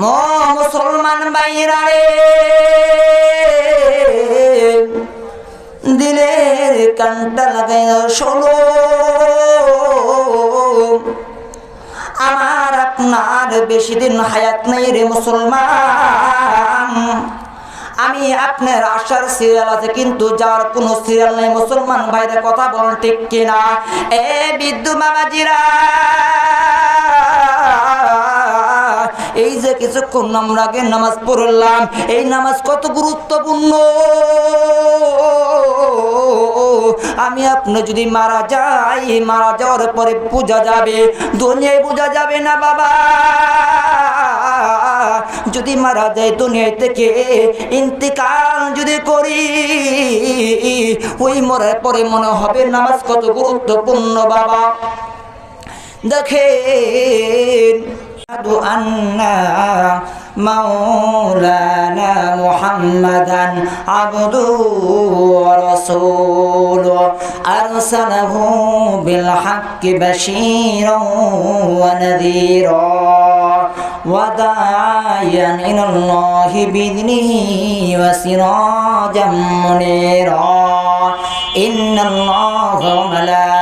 মুসলমান বাইরা রে, দিলের কানটা লাগাই আমার আপনার বেশি দিন হায়াত নেই রে মুসলমান। আমি আপনার আশার সিরিয়াল আছে, কিন্তু যার কোনো সিরিয়াল নেই। মুসলমান ভাইদের কথা বলেন ঠিক কিনা? এ বিদ্যু বাবাজিরা। যে কিছুক্ষণ আমরা আগে নামাজ পড়লাম, এই নামাজ কত গুরুত্বপূর্ণ। আমি আপনি যদি মারা যাই, মারা যাওয়ার পরে বোঝা যাবে, দুনিয়ায় বোঝা যাবে না বাবা। যদি মারা যায় দুনিয়ায় থেকে ইন্তিকাল যদি করি, ওই মরার পরে মনে হবে নামাজ কত গুরুত্বপূর্ণ বাবা। দেখেন أشهد أن مولانا محمدا عبده ورسوله. أرسله بالحق بشيرا ونذيرا وداعيا إلى الله بإذنه وسراجا منيرا. إن الله وملائكته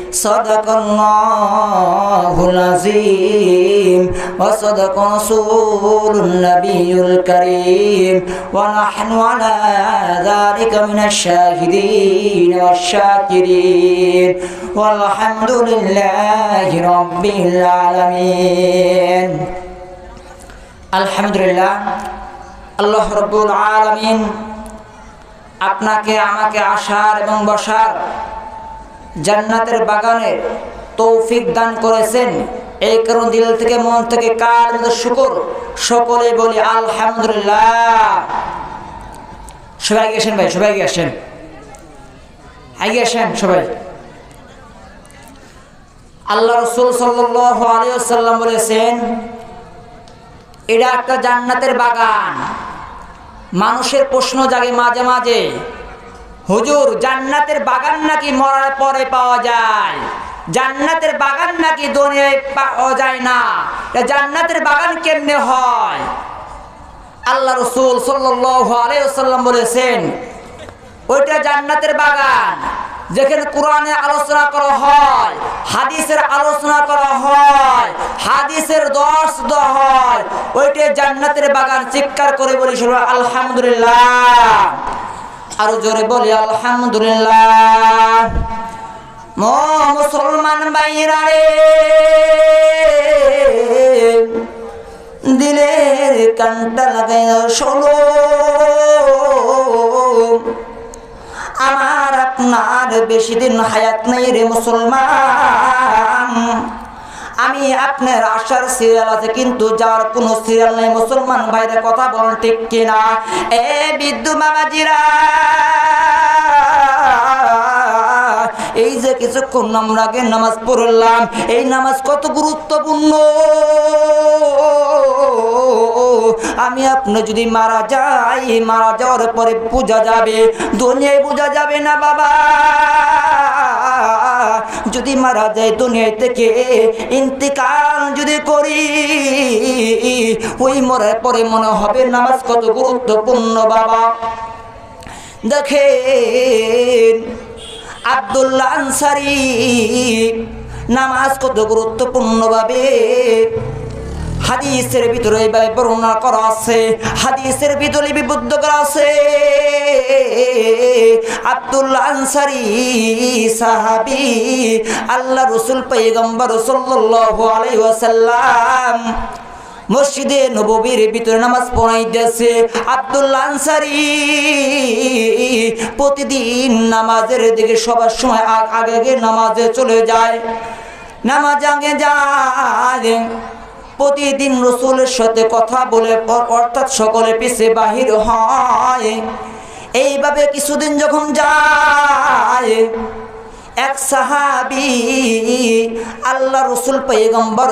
صدق الله العظيم وصدق رسول النبي الكريم ونحن على ذلك من الشاهدين والشاكرين والحمد لله رب العالمين আলহামদুলিল্লাহ আল্লাহ রব্বুল আলমিন আপনাকে আমাকে আসার এবং বসার জান্নাতের বাগানে তৌফিক দান করেছেন। এই কারণ দিল থেকে মন থেকে কার শুকর? সকলে বলি আলহামদুলিল্লাহ। সবাই গেছেন ভাই, সবাই গেছেন আগে সবাই। আল্লাহ রসুল আলিয়াল্লাম বলেছেন, এটা একটা জান্নাতের বাগান। মানুষের প্রশ্ন জাগে মাঝে মাঝে হুজুর, জান্নাতের বাগান নাকি মরার পরে পাওয়া যায়? জান্নাতের বাগান নাকি দুনিয়ায় পাওয়া যায় না? জান্নাতের বাগান কেমনে হয়? আল্লাহ রসুল সাল্লাম বলেছেন, ওইটা জান্নাতের বাগান যেখানে কোরআনে আলোচনা করা হয়, হাদিসের আলোচনা করা হয়, হাদিসের দর্শ দেওয়া হয়, ওইটা জান্নাতের বাগান চিৎকার করে বলি সবাই আলহামদুলিল্লাহ। আরও জোরে বলি, আলহামদুলিল্লাহ। মুসলমান বাইরা রে, দিলের কানটা লাগাই শোনো। আমার আপনার বেশি দিন হায়াত নাই রে মুসলমান। আমি আপনার আশার সিরিয়াল আছে, কিন্তু যার কোনো সিরিয়াল নেই, মুসলমান ভাইদের কথা বলেন ঠিক কিনা? এ বিদ্যু বাবাজিরা এই যে কিছুক্ষণ আমরা আগে নামাজ পড়লাম, এই নামাজ কত গুরুত্বপূর্ণ। আমি আপনি যদি মারা যাই, মারা যাওয়ার পরে বোঝা যাবে, দুনিয়ায় বোঝা যাবে না বাবা। যদি মারা যায় দুনিয়ায় থেকে ইন্তিকাল যদি করি, ওই মরার পরে মনে হবে নামাজ কত গুরুত্বপূর্ণ বাবা। দেখেন, আব্দুল্লাহ আনসারি নামাজ কত গুরুত্বপূর্ণভাবে হাদিসের ভিতরে এইভাবে বর্ণনা করা আছে, হাদিসের ভিতরে বিবুদ্ধ করা আছে। আব্দুল্লাহ আনসারি সাহাবি, আল্লাহ রসুল পৈগম্বর সাল্লাল্লাহু আলাইহি ওয়াসাল্লাম মসজিদে নববীর ভিতরে নামাজ পড়াইতেছে। আব্দুল্লাহ আনসারি প্রতিদিন নামাজের দিকে সবার সময় আগে আগে নামাজে চলে যায়। নামাজ আগে যায়। প্রতিদিন রসুলের সাথে কথা বলে, অ- অর্থাৎ সকলে পিছে বাহির হয়। এইভাবে কিছুদিন যখন যায়, এক সাহাবি আল্লাহ রসুল পৈগম্বর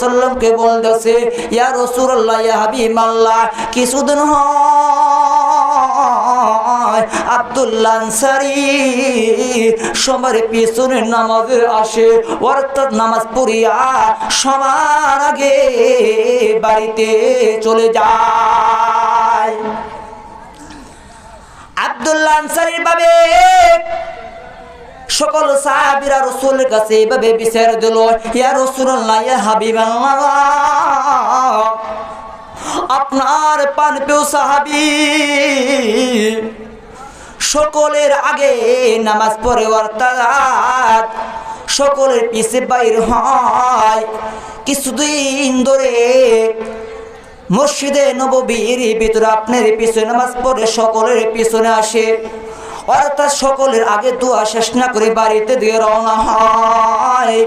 সাল্লামকে বলতেছে, ইয়া রাসূলুল্লাহ, ইয়া হাবিবাল্লাহ, কিছুদিন হয় আব্দুল্লাহ আনসারী সবার পিছনে নামাজে আসে, অর্থাৎ নামাজ পড়িয়া সবার আগে বাড়িতে চলে যায়। সকল সাহাবীরা রাসূলের কাছে এইভাবে বিচার দিল, ইয়া হাবিবাল্লাহ, আপনার পান পেও সাহাবী সকলের আগে নামাজ পড়ে, অর্থাৎ সকলের পিছে বাইর হয়। কিছুদিন ধরে মসজিদে নববীর ভিতরে আপনার পিছনে নামাজ পড়ে, সকলের পিছনে আসে। অর্থাৎ সকলের আগে দোয়া শেষ না করে বাড়িতে দিয়ে রওনা হয়।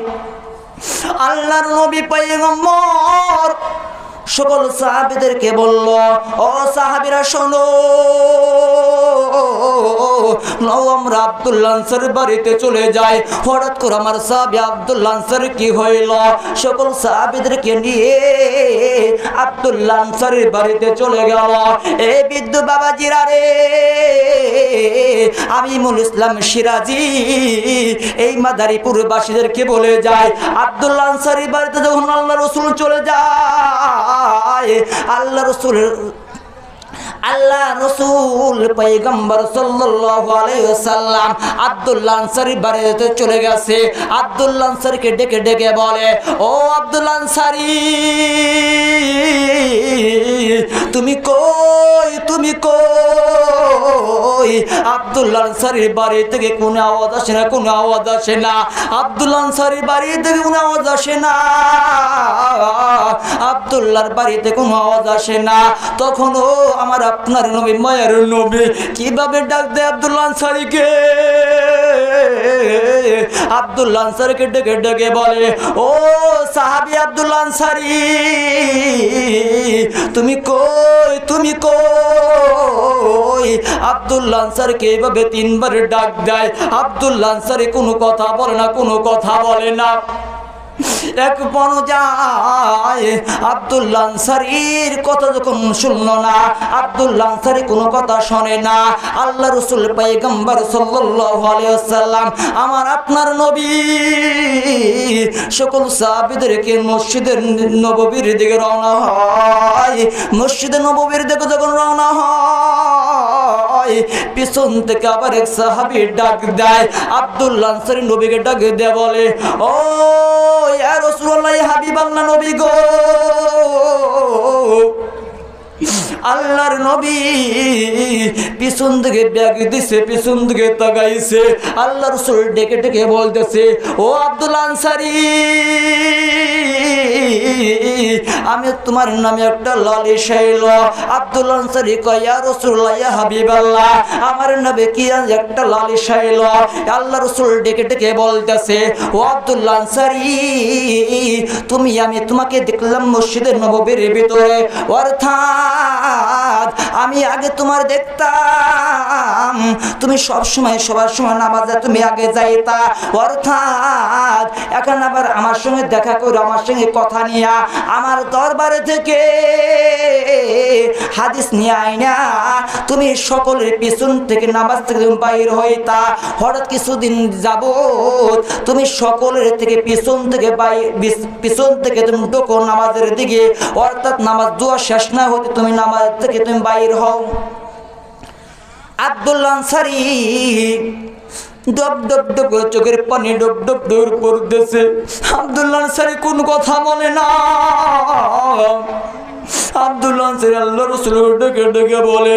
আল্লাহর নবী পয়গম্বর সকল সাহাবিদেরকে বলল, ও সাহাবিরা, শোনো। আমরা বাড়িতে চলে যাই। হঠাৎ করে আমার কি সকল নিয়ে আব্দুল্লাহ আনসারের বাড়িতে চলে গেল। এ আমি মুল ইসলাম সিরাজি, এই মাদারীপুর বাসীদেরকে বলে যায় আব্দুল্লাহ বাড়িতে যখন আল্লাহ রসুল চলে যায় আল্লাহ রসুলের আল্লাহ রসুল পৈগম্বর সাল্লাম আনসারী বাড়িতে চলে গেছে। আব্দুল্লাহ কে ডেকে ডেকে বলে, ও আব্দুল্লাহারি তুমি কই তুমি কই? আব্দুল্লাহ আনসারির বাড়ি থেকে কোনো আওয়াজ আসে না, কোনো আওয়াজ আসে না। আনসারির বাড়ি থেকে কোনো আওয়াজ আসে না। বাড়িতে কোনো আওয়াজ আসে না। তখনও আমার আপনার নবী, মায়ের নবী কীভাবে ডাক দেয় আব্দুল্লাহ আনসারীকে? আব্দুল্লাহ আনসারকে ডেকে ডেকে বলে, ও সাহাবি আব্দুল আনসারি, তুমি কই তুমি কই? আব্দুল আনসারকে এইভাবে তিনবার ডাক দেয়। আব্দুল আনসারি কোনো কথা বলে না, কোনো কথা বলে না। এক পর্যায়ে আব্দুল্লাহ আনসারীর কথা যখন শুনলো না, আব্দুল্লাহ আনসারী কোনো কথা শোনে না। আল্লাহ রসুল পাইগম্বর সাল্লাল্লাহু আলাইহি ওয়াসাল্লাম, আমার আপনার নবী। সকল সাহাবীদেরকে মসজিদের নববীর দিকে রওনা হয়। মসজিদে নববীর দিকে যখন রওনা হয়, পিছন থেকে আবার এক সাহাবী ডাক দেয়। আব্দুল্লাহ আনসারী নবীকে ডাক দেয় বলে, ও ইয়া রাসূলুল্লাহ হাবিবাল্লাহ নবী গো। আল্লাহর নবী পিছন থেকে ব্যাগ দিছে, পিছন তাকাইছে। ডেকে ডেকে বলতেছে, ও আব্দুল আনসারি, আমি তোমার নামে একটা লালিশ এল। আব্দুল আনসারি কয়া রসুল্লাহ হাবিবাল্লাহ, আমার নামে কি একটা লালিশ এল? আল্লাহ রসুল ডেকে ডেকে বলতেছে, ও আব্দুল্লাহ আনসারি, তুমি, আমি তোমাকে দেখলাম মসজিদের নববীর ভিতরে। অর্থাৎ 啊啊啊 আমি আগে তোমার দেখতাম। তুমি সব সময় সবার সময় নামাজে তুমি আগে যাইতা। অর্থাৎ, এখন আবার আমার সঙ্গে দেখা করে, আমার সঙ্গে কথা নিয়া। আমার দরবারে থেকে হাদিস নিয়ে আইনা। তুমি সকলের পিছন থেকে নামাজ থেকে বাইর হইতা। হঠাৎ কিছুদিন যাব তুমি সকলের থেকে পিছন থেকে পিছন থেকে তুমি ঢোকো নামাজের দিকে। অর্থাৎ নামাজ দোয়া শেষ না হতে তুমি নামাজ থেকে বাইর হও। আব্দুল্লাহ আনসারি ডব চোখের পানি ডব ডব ডব পড়তেছে আব্দুল্লাহ আনসারি কোন কথা বলে না। আল্লাহ ডেকে বলে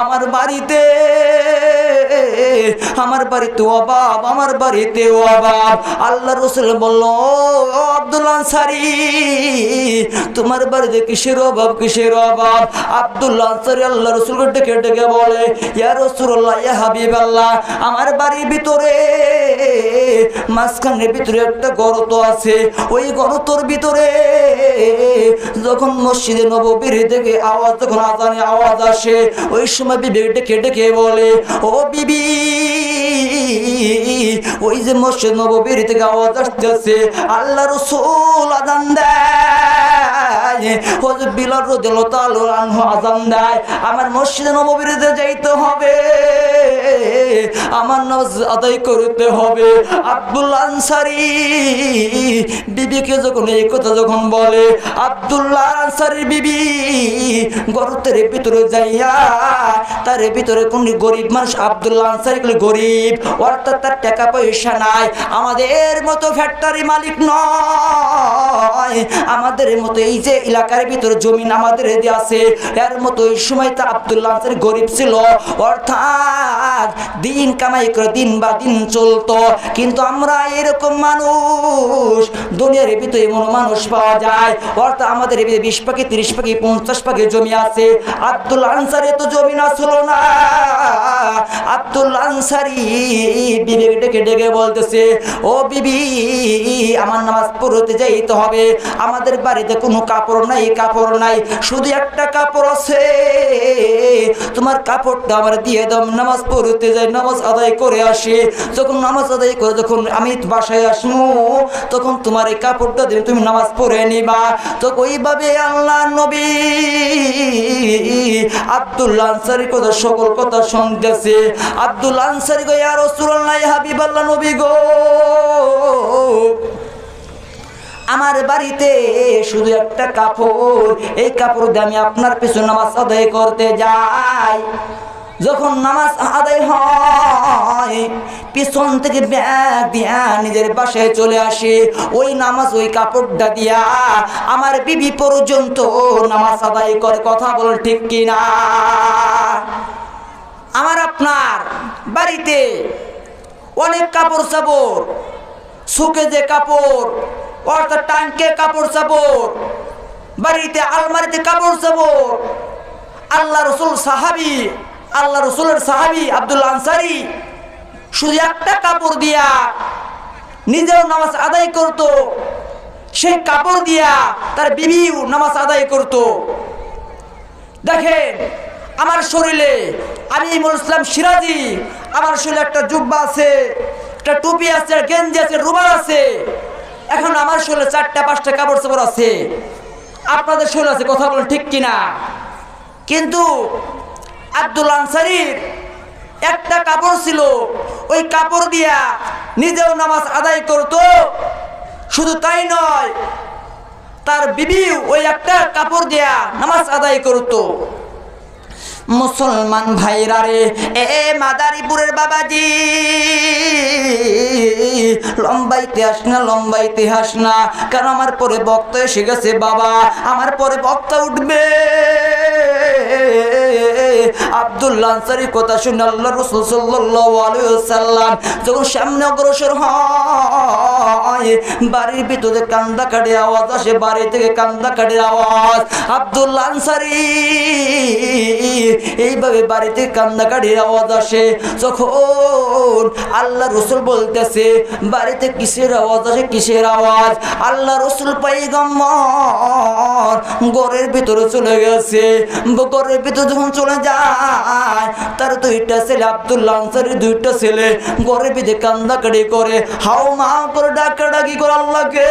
আমার বাড়িতে আমার বাড়িতে অভাব, আমার বাড়িতে অভাব। আল্লাহ রসুল বলল, "ও আব্দুল আনসারি, তোমার বাড়িতে কিসের অভাব কিসের অভাব? আব্দুল্লাহ আনসারি আল্লাহ রসুলকে ডেকে ডেকে বলে, ইয়া রসুল্লাহ ইয়া হাবিব আল্লাহ আমার বাড়ির ভিতরে, মাঝখানের ভিতরে একটা গর্ত আছে। ওই গর্তর ভিতরে যখন মসজিদে নববীর থেকে আওয়াজ, যখন আজানে আওয়াজ আসে, ওই সময় বিবেক ডেকে ডেকে বলে, ও বিবি ওই যে মসজিদ নববীর থেকে আওয়াজ আসতেছে আল্লাহ রসুল আদান দেয়। বিলাল রাদিয়াল্লাহু আনহু আজান দেয়, আমার মসজিদে নববীতে যাইতে হবে, আমার নামাজ আদায় করতে হবে। আব্দুল্লাহ আনসারি বিবিকে যখন এই কথা যখন বলে আব্দুল্লাহ আনসারি বিবি ভিতরে যাইয়া, তার ভিতরে কোন গরিব মানুষ আব্দুল্লাহ আনসারি গরিব, অর্থাৎ তার টাকা পয়সা নাই, আমাদের মতো ফ্যাক্টরি মালিক নয়। আমাদের মতো এই যে এলাকার ভিতরে জমিন আমাদের এদিকে আছে। এর মতো এই সময় তা আব্দুল্লাহ গরিব ছিল। অর্থাৎ দিন কামাই করে দিন বা দিন চলতো। কিন্তু আমরা এরকম মানুষ, দুনিয়ার ভিতরে এমন মানুষ পাওয়া যায়। অর্থাৎ আমাদের এদিকে বিশ পাখি, তিরিশ পাখি, পঞ্চাশ পাখি জমি আছে। আব্দুল আনসারে তো জমি না ছিল না। আব্দুল আনসারি বিবেক ডেকে ডেকে বলতেছে, ও বিবি, আমার নামাজ পড়তে যাইতে হবে। আমাদের বাড়িতে কোনো কাপড় নাই, কাপড় নাই, শুধু একটা কাপড় আছে। তোমার কাপড়টা আমার দিয়ে দাও, আমি নামাজ পড়তে যাই, নামাজ আদায় করে আসি। যখন নামাজ আদায় করে, যখন আমি বাসায় আসব, তখন তোমার এই কাপড়টা দিয়ে তুমি নামাজ পড়ে নিবা। তো ওইভাবে আল্লাহ নবী আব্দুল্লাহ আনসারি কথা, সকল কথা শুনতেছে। আব্দুল আনসারি গো, ইয়া রাসূলুল্লাহ হাবিব আল্লাহ নবী গো। আমার বাড়িতে শুধু একটা কাপড়। এই কাপড় দিয়ে আমি আপনার পিছু নামাজ আদায় করতে যাই। যখন নামাজ আদায় হয়, পিছন থেকে ব্যাগ দিয়া নিজের বাসায় চলে আসে। ওই নামাজ ওই কাপড়টা দিয়া আমার বিবি পর্যন্ত নামাজ আদায় করে। কথা বল ঠিক কিনা? আমার আপনার বাড়িতে অনেক কাপড় চাপড় শুকে যে কাপড় অর্থাৎ টাঙ্কে কাপড় চাপড়, বাড়িতে আলমারিতে কাপড় চাপড়। আল্লাহ রসুল সাহাবি, আল্লাহ রসুলের সাহাবি আব্দুল আনসারি শুধু একটা কাপড় দিয়া নিজেও নামাজ আদায় করত। সেই কাপড় দিয়া তার বিবিও নামাজ আদায় করত। দেখেন, আমার শরীরে আমি ইমুল ইসলাম সিরাজি, আমার শরীরে একটা জুব্বা আছে, একটা টুপি আছে গেঞ্জি আছে, রুমাল আছে। এখন আমার শরীরে চারটা, পাঁচটা কাপড় চাপড় আছে। আপনাদের শরীর আছে, কথা বলেন ঠিক কিনা? কিন্তু আব্দুল আনসারির একটা কাপড় ছিল, ওই কাপড় দিয়া নিজেও নামাজ আদায় করতো। শুধু তাই নয়, তার বিবি ওই একটা কাপড় দিয়া নামাজ আদায় করতো। মুসলমান ভাইরা রে, এ মাদারীপুরের বাবাজি। লম্বা ইতিহাস না, লম্বা ইতিহাস না, কারণ আমার পরে বক্তা এসে গেছে বাবা, আমার পরে বক্তা উঠবে। আব্দুল্লাহ কথা বাড়ির ভিতরে কান্দা আওয়াজ বাড়ি থেকে কান্দা আওয়াজ। এইভাবে বাড়িতে কান্নাকাটির আওয়াজ আসে। যখন আল্লাহ রসুল বলতেছে, বাড়িতে কিসের আওয়াজ আসে? কিসের আওয়াজ? আল্লাহ রসুল পাইগম্বর ঘরের ভিতরে চলে গেছে। ঘরের ভিতরে যখন চলে যায়, তার দুইটা ছেলে, আব্দুল্লাহ আনসারির দুইটা ছেলে ঘরের ভিতরে কান্দাকাটি করে হাও মা করে ডাকা ডাকি করে আল্লাহকে।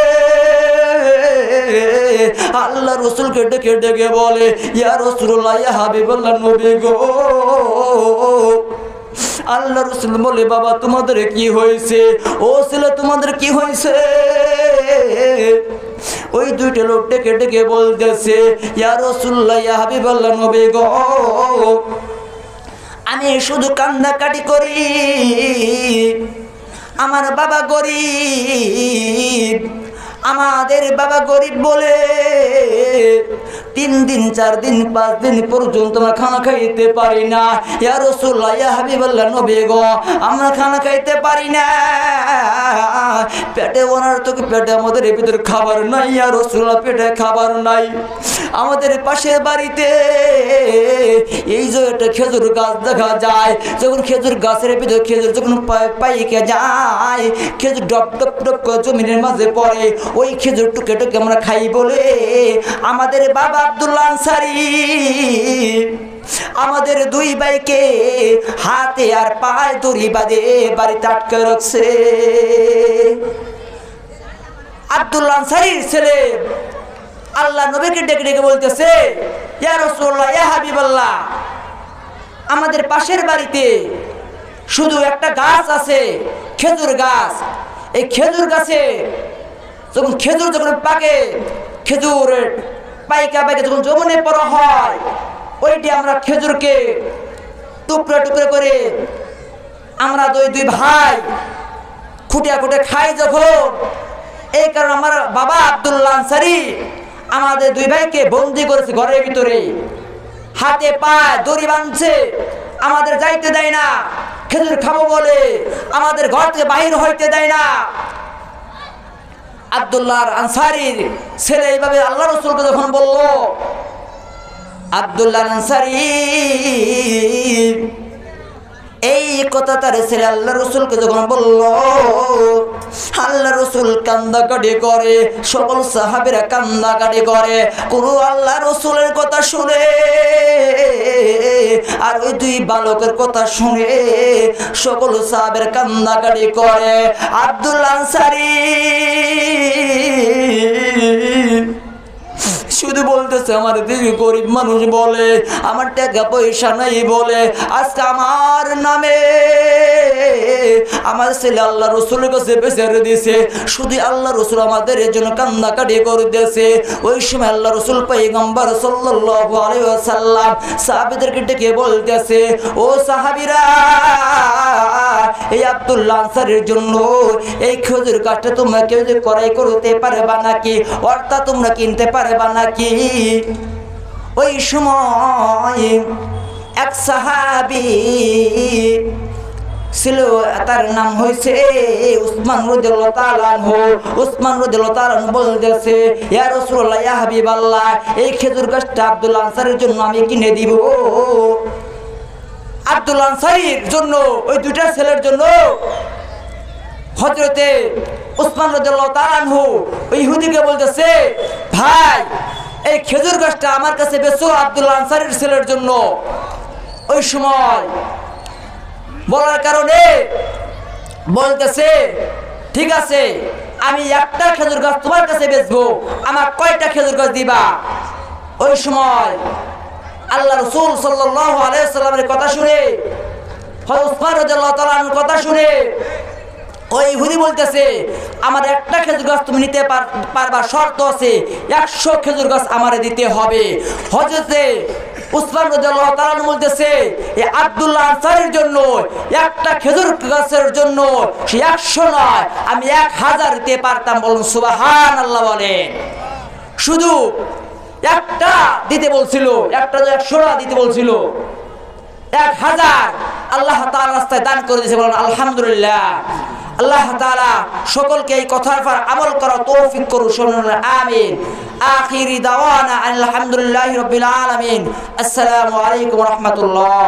আল্লাহ রসুলকে ডেকে ডেকে বলে, ইয়া রসুল্লাহ ইয়া হাবিবুল্লাহ নবী গো। আল্লাহ রসুল বলে, বাবা, তোমাদের কি হয়েছে? ও ছেলে, তোমাদের কি হয়েছে? ওই দুইটা লোক ডেকে ডেকে বলতেছে, ইয়া রসুল্লাহ ইয়া হাবিবুল্লাহ নবী গো। আমি শুধু কান্দাকাটি করি, আমার বাবা গরিব। আমাদের বাবা গরিব বলে তিন দিন, চার দিন, পাঁচ দিন পর্যন্ত আমরা খানা খাইতে পারি না। ইয়া আমরা খানা খাইতে পারি না। পেটে ওনার তো পেটে আমাদের ভিতরে খাবার নাই, ইয়া পেটে খাবার নাই। আমাদের পাশের বাড়িতে এই যে একটা খেজুর গাছ দেখা যায়, যখন খেজুর গাছের ভিতরে খেজুর যখন পাইকে যায়, খেজুর ডপ ডপ ডপ করে জমিনের মাঝে পড়ে, ওই খেজুর টুকে টুকে আমরা খাই বলে আমাদের বাবা আব্দুল্লাহ আনসারি, আমাদের দুই ভাইকে হাতে আর পায়ে দড়ি বাঁধে, বাড়িতে আটকে রাখছে। আব্দুল্লাহ আনসারির ছেলে আল্লাহ নবীকে ডেকে ডেকে বলতেছে, ইয়া রাসূলুল্লাহ, ইয়া হাবিবাল্লাহ, আমাদের পাশের বাড়িতে শুধু একটা গাছ আছে, খেজুর গাছ। এই খেজুর গাছে যখন খেজুর যখন পাকে খেজুর পাইকা পাইকা যখন জমনে পড়া হয়, ওইটি আমরা খেজুরকে টুকরো টুকরো করে আমরা দুই দুই ভাই খুঁটিয়া খুঁটে খাই যখন। এই কারণে আমার বাবা আব্দুল্লাহ আনসারি আমাদের দুই ভাইকে বন্দি করেছে ঘরের ভিতরে। হাতে পায় দড়ি বাঁধছে, আমাদের যাইতে দেয় না, খেজুর খাব বলে, আমাদের ঘর থেকে বাহির হইতে দেয় না। আব্দুল্লাহর আনসারির ছেলে এইভাবে আল্লাহ রসুলকে যখন বলল আব্দুল্লাহ আনসারি, এই কথা তার ছেলে আল্লাহ রসুলকে যখন বলল, আল্লাহ রসুল কান্দাকাটি করে, সকল সাহাবেরা কান্দাকাটি করে। কোনো আল্লাহ রসুলের কথা শুনে আর ওই দুই বালকের কথা শুনে সকল সাহাবের কান্দাকাটি করে। আব্দুল আনসারি। শুধু বলতেছে, আমার দিদি গরিব মানুষ বলে, আমার টাকা পয়সা নাই বলে, আজকে আমার নামে আমার ছেলে আল্লাহ রসুলের কাছে বেচারে দিছে শুধু আল্লাহ রসুল আমাদের এর জন্য করে দিয়েছে ওই সময় আল্লাহ রসুল পাইগম্বর আলাইহি ওয়াসাল্লাম ডেকে বলতেছে, ও সাহাবীরা এই জন্য, এই খেজুর গাছটা তোমরা কেউ যে করতে পারবা নাকি? অর্থাৎ তোমরা কিনতে পারবা নাকি? ওই সময় এক সাহাবি ছিল, তার নাম হয়েছে উসমান রদিয়াল্লাহু উসমান আনহু বলতেছে, ইয়া রাসূলুল্লাহ, ইয়া হাবিবাল্লাহ, এই খেজুর গাছটা আব্দুল্লাহ আনসারের জন্য আমি কিনে দিব। আব্দুল আনসারির জন্য, ওই দুইটা ছেলের জন্য হজরতে উসমান আনহু, ওই ইহুদিকে বলতেছে, ভাই, এই খেজুর গাছটা আমার কাছে বেচো আব্দুল আনসারির ছেলের জন্য। ওই সময় বলার কারণে বলতেছে, ঠিক আছে, আমি একটা খেজুর গাছ তোমার কাছে বেচবো, আমার কয়টা খেজুর গাছ দিবা? ওই সময় আল্লাহ রসুল সাল্লামের কথা শুনে কথা শুনে ওই হুদি বলতেছে আমার একটা খেজুর গাছ তুমি নিতে পার- পারবা শর্ত আছে, একশো খেজুর গাছ আমারে দিতে হবে। হজরতে উসমান তাআলা বলতেছে আব্দুল্লাহ আনসারীর জন্য, একটা খেজুর গাছের জন্য সে একশো নয়, আমি এক হাজার দিতে পারতাম। বলুন, সুবহানাল্লাহ বলেন। শুধু একটা দিতে বলছিল, একটা একশোটা দিতে বলছিল। এক হাজার আল্লাহ তার রাস্তায় দান করে দিয়েছে বলেন, আলহামদুলিল্লাহ। আল্লাহ তাআলা সকলকে এই কথার পর আমল করা তৌফিক করুন শুনুন, আমিন। আখিরি দাওয়ানা আলহামদুলিল্লাহি রাব্বিল আলামিন। আসসালামু আলাইকুম রাহমাতুল্লাহ।